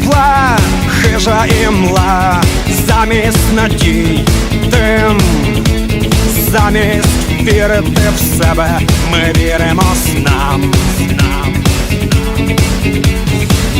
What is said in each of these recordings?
тепла, хижа і мла, замість надій тим, замість вірити в себе, ми віримо снам.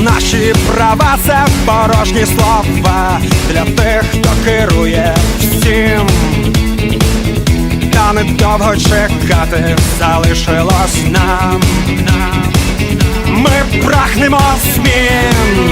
Наші права це порожні слова для тих, хто керує всім. Та недовго чекати залишилось нам. Ми прагнемо змін,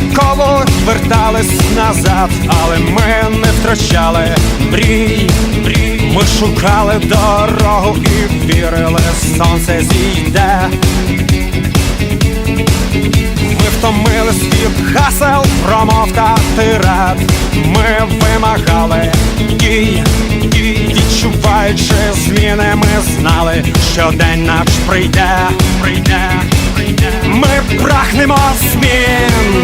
По вертались назад, але ми не втрачали мрій. мрій. Ми шукали дорогу і вірили, сонце зійде. Ми втомились від гасел, промов та тират. Ми вимагали дій, дій. відчуваючи зміни, ми знали, що день наш прийде, прийде. Ми прагнемо змін,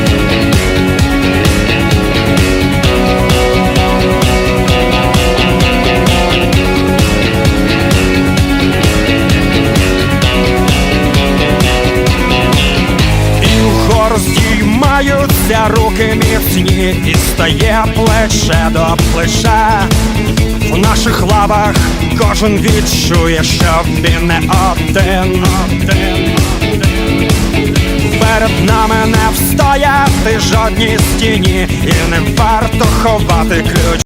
Здіймаються руки міцні, і стає плече до плеча. В наших лавах кожен відчує, що він не один. Перед нами не встояти жодній стіні, і не варто ховати ключ.